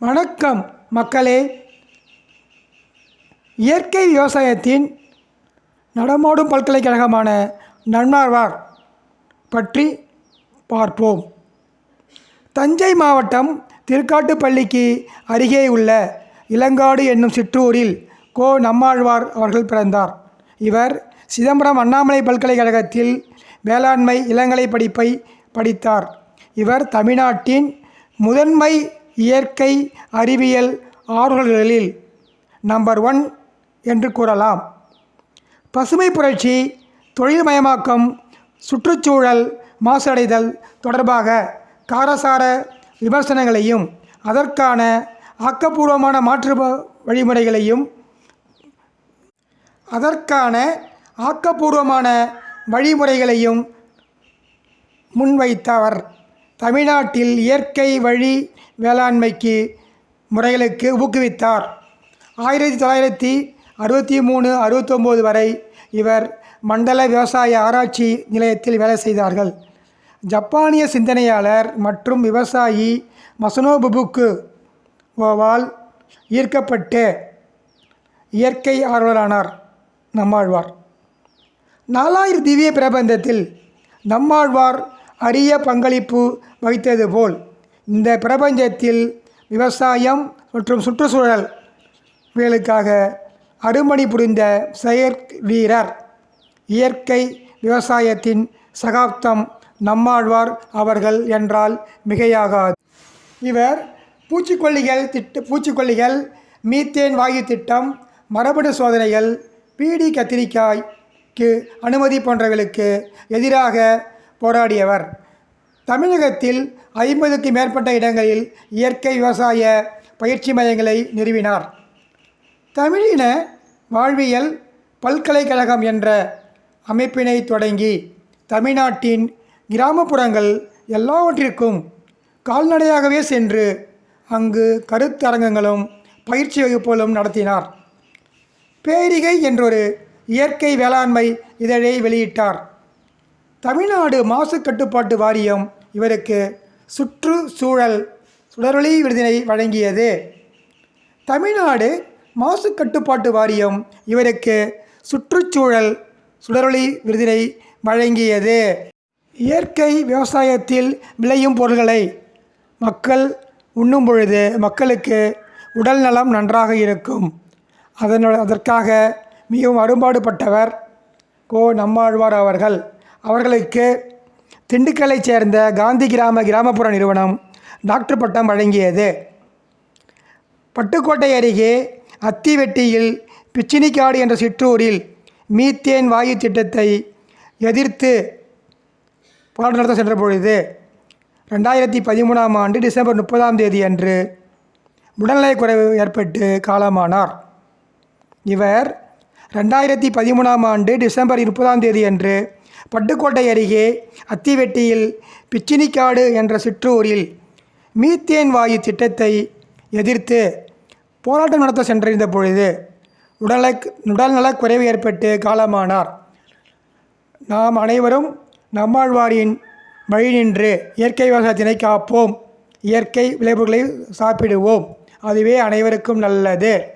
வணக்கம் மக்களே. இயற்கை விவசாயத்தின் நடமாடும் பல்கலைக்கழகமான நன்னார்வார் பற்றி பார்ப்போம். தஞ்சை மாவட்டம் திருக்காட்டுப்பள்ளிக்கு அருகே உள்ள இளங்காடு என்னும் சிற்றூரில் கோ. நம்மாழ்வார் அவர்கள் பிறந்தார். இவர் சிதம்பரம் அண்ணாமலை பல்கலைக்கழகத்தில் வேளாண்மை இளங்கலை படிப்பை படித்தார். இவர் தமிழ்நாட்டின் முதன்மை இயற்கை அறிவியல் ஆர்வல்களில் நம்பர் ஒன் என்று கூறலாம். பசுமை புரட்சி தொழில்மயமாக்கம் சுற்றுச்சூழல் மாசடைதல் தொடர்பாக காரசார விமர்சனங்களையும் அதற்கான ஆக்கப்பூர்வமான மாற்று வழிமுறைகளையும் அதற்கான ஆக்கப்பூர்வமான வழிமுறைகளையும் முன்வைத்தவர். தமிழ்நாட்டில் இயற்கை வழி வேளாண்மைக்கு முறைகளுக்கு ஊக்குவித்தார். ஆயிரத்தி தொள்ளாயிரத்தி அறுபத்தி மூணு அறுபத்தொம்போது வரை இவர் மண்டல விவசாய ஆராய்ச்சி நிலையத்தில் வேலை செய்தார்கள். ஜப்பானிய சிந்தனையாளர் மற்றும் விவசாயி மசனோபுபுக்கு ஓவால் ஈர்க்கப்பட்டு இயற்கை ஆர்வலரானார். நம்மாழ்வார். நாலாயிரம் திவ்ய பிரபந்தத்தில் நம்மாழ்வார் அரிய பங்களிப்பு வகித்தது போல் இந்த பிரபஞ்சத்தில் விவசாயம் மற்றும் சுற்றுச்சூழல் வேலுக்காக அருமணி புரிந்த செயற் வீரர். இயற்கை விவசாயத்தின் சகாப்தம் நம்மாழ்வார் அவர்கள் என்றால் மிகையாகாது. இவர் பூச்சிக்கொல்லிகள் திட்ட பூச்சிக்கொல்லிகள் மீத்தேன் வாயு திட்டம் மரபணு சோதனைகள் பீடி கத்திரிக்காய்க்கு அனுமதி போன்றவைகளுக்கு எதிராக போராடியவர். தமிழகத்தில் ஐம்பதுக்கு மேற்பட்ட இடங்களில் இயற்கை விவசாய பயிற்சி மையங்களை நிறுவினார். தமிழின வாழ்வியல் பல்கலைக்கழகம் என்ற அமைப்பினை தொடங்கி தமிழ்நாட்டின் கிராமப்புறங்கள் எல்லாவற்றிற்கும் கால்நடையாகவே சென்று அங்கு கருத்தரங்கங்களும் பயிற்சி வகுப்புகளும் நடத்தினார். பேரிகை என்றொரு இயற்கை வேளாண்மை இதழை வெளியிட்டார். தமிழ்நாடு மாசு கட்டுப்பாட்டு வாரியம் இவருக்கு சுற்றுச்சூழல் சுடரொளி விருதினை வழங்கியது. தமிழ்நாடு மாசு கட்டுப்பாட்டு வாரியம் இவருக்கு சுற்றுச்சூழல் சுடரொளி விருதினை வழங்கியது. இயற்கை விவசாயத்தில் விளையும் பொருள்களை மக்கள் உண்ணும் பொழுது மக்களுக்கு உடல் நலம் நன்றாக இருக்கும். அதனோட அதற்காக மிகவும் அரும்பாடுபட்டவர் கோ. நம்மாழ்வார் அவர்கள். அவர்களுக்கு திண்டுக்கலை சேர்ந்த காந்தி கிராம கிராமப்புற நிறுவனம் டாக்டர் பட்டம் வழங்கியது. பட்டுக்கோட்டை அருகே அத்திவெட்டியில் பிச்சினிக்காடு என்ற சிற்றூரில் மீத்தேன் வாயு திட்டத்தை எதிர்த்து போராட்டம் நடத்த சென்ற பொழுது ரெண்டாயிரத்தி பதிமூணாம் ஆண்டு டிசம்பர் முப்பதாம் தேதி அன்று உடல்நலக்குறைவு ஏற்பட்டு காலமானார். இவர் ரெண்டாயிரத்தி பதிமூணாம் ஆண்டு டிசம்பர் முப்பதாம் தேதி அன்று பட்டுக்கோட்டை அருகே அத்திவெட்டியில் பிச்சினிக்காடு என்ற சிற்றூரில் மீத்தேன் வாயு திட்டத்தை எதிர்த்து போராட்டம் நடத்த சென்றிருந்த பொழுது உடலக் உடல்நலக் குறைவு ஏற்பட்டு காலமானார். நாம் அனைவரும் நம்மாழ்வாரின் வழி நின்று இயற்கை விவசாயத்தினை காப்போம். இயற்கை விளைவுகளை சாப்பிடுவோம். அதுவே அனைவருக்கும் நல்லது.